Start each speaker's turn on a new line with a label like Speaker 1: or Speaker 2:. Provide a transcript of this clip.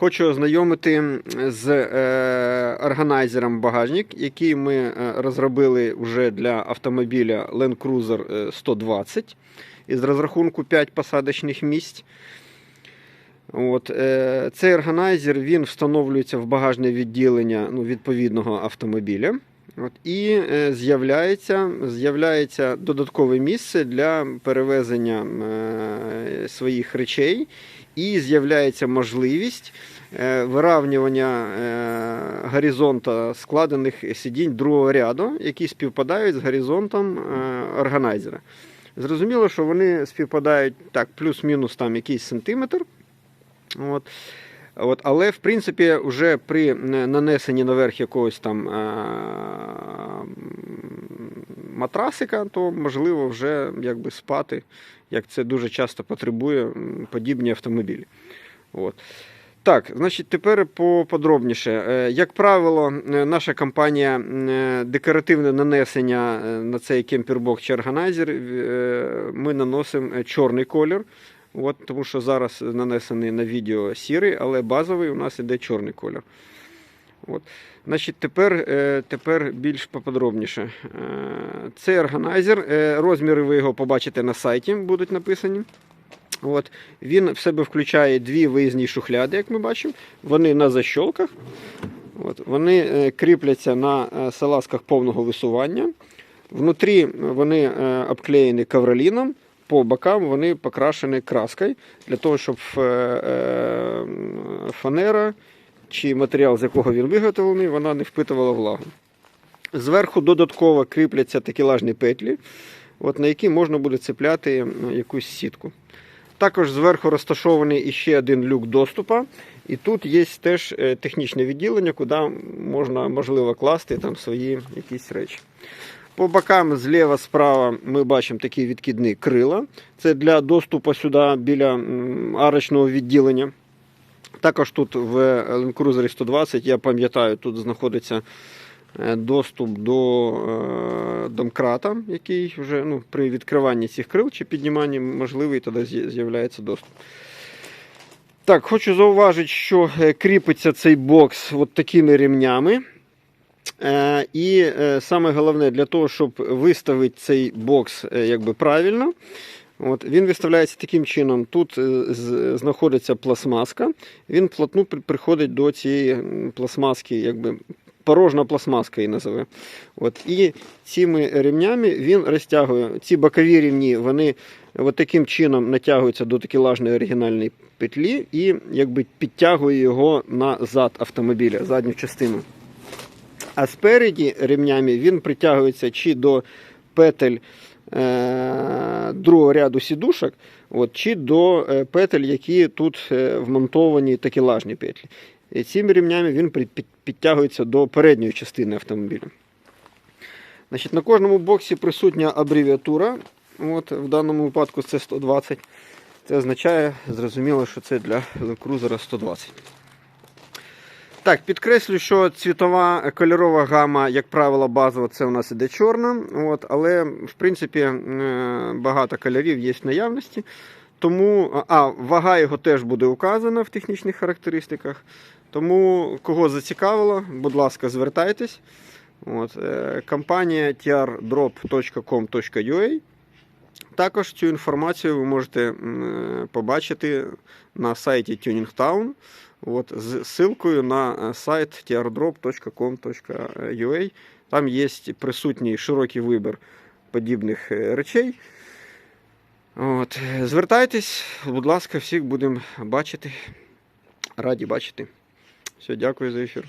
Speaker 1: Хочу ознайомити з е, органайзером багажник, який ми е, розробили вже для автомобіля Land Cruiser е, 120 із розрахунку 5 посадочних місць. От, е, цей органайзер він встановлюється в багажне відділення ну, відповідного автомобіля. От, і е, з'являється, з'являється додаткове місце для перевезення е, своїх речей, і з'являється можливість е, виравнювання горизонта складених сидінь другого ряду, які співпадають з горизонтом органайзера. Зрозуміло, що вони співпадають так, плюс-мінус там якийсь сантиметр. От. От, але в принципі, вже при нанесенні наверх якогось там е- матрасика, то можливо вже якби спати, як це дуже часто потребує подібні автомобілі. От. Так, значить, тепер поподробніше. Е, Як правило, наша компанія декоративне нанесення е, на цей кемпербок чи органайзер ми наносимо чорний колір. От, тому що зараз нанесений на відео сірий, але базовий у нас іде чорний колір. От. Значить, тепер, е, тепер більш поподробніше. Е, Цей органайзер, е, розміри ви його побачите на сайті, будуть написані. От. Він в себе включає дві виїзні шухляди, як ми бачимо. Вони на защолках. От. Вони кріпляться на салазках повного висування. Внутрі вони обклеєні ковроліном, по бокам вони покрашені краскою, для того, щоб е, е, фанера чи матеріал, з якого він виготовлений, вона не впитувала влагу. Зверху додатково кріпляться такелажні петлі, от, на які можна буде цепляти якусь сітку. Також зверху розташований іще один люк доступу, і тут є теж е, технічне відділення, куди можна можливо класти там свої якісь речі. По бокам зліва справа ми бачимо такі відкидні крила. Це для доступу сюди біля арочного відділення. Також тут в Land Cruiser 120, я пам'ятаю, тут знаходиться е, доступ до е, домкрата, який вже ну, при відкриванні цих крил чи підніманні можливий, тоді з'я- з'являється доступ. Так, хочу зауважити, що е, кріпиться цей бокс от такими ремнями. Е, І е, саме головне, для того, щоб виставити цей бокс е, якби правильно, от, він виставляється таким чином. Тут знаходиться пластмаска, він плотно приходить до цієї пластмаски, якби порожна пластмаска її називає. От, і цими ремнями він розтягує. Ці бокові рівні вони от таким чином натягуються до такелажної оригінальної петлі і якби підтягує його назад автомобіля, задню частину. А спереді ремнями він притягується чи до петель е, другого ряду сідушок, от, чи до е, петель, які тут е, вмонтовані такелажні петлі. І цими ремнями він підтягується до передньої частини автомобіля. Значить, на кожному боксі присутня абревіатура. От, в даному випадку це 120. Це означає, зрозуміло, що це для Cruiser 120. Так, підкреслю, що цвітова е, кольорова гама, як правило, базова, це у нас іде чорна. От, але, в принципі, е, багато кольорів є в наявності. Тому, а, вага його теж буде указана в технічних характеристиках. Тому, кого зацікавило, будь ласка, звертайтесь. От, е, компанія trdrop.com.ua. Також цю інформацію ви можете побачити на сайті Tuning Town. От, з ссылкою на е, сайт trdrop.com.ua. Там є присутній широкий вибір подібних е, речей. От, е, звертайтесь, будь ласка, всіх будемо бачити. Раді бачити. Все, дякую за ефір.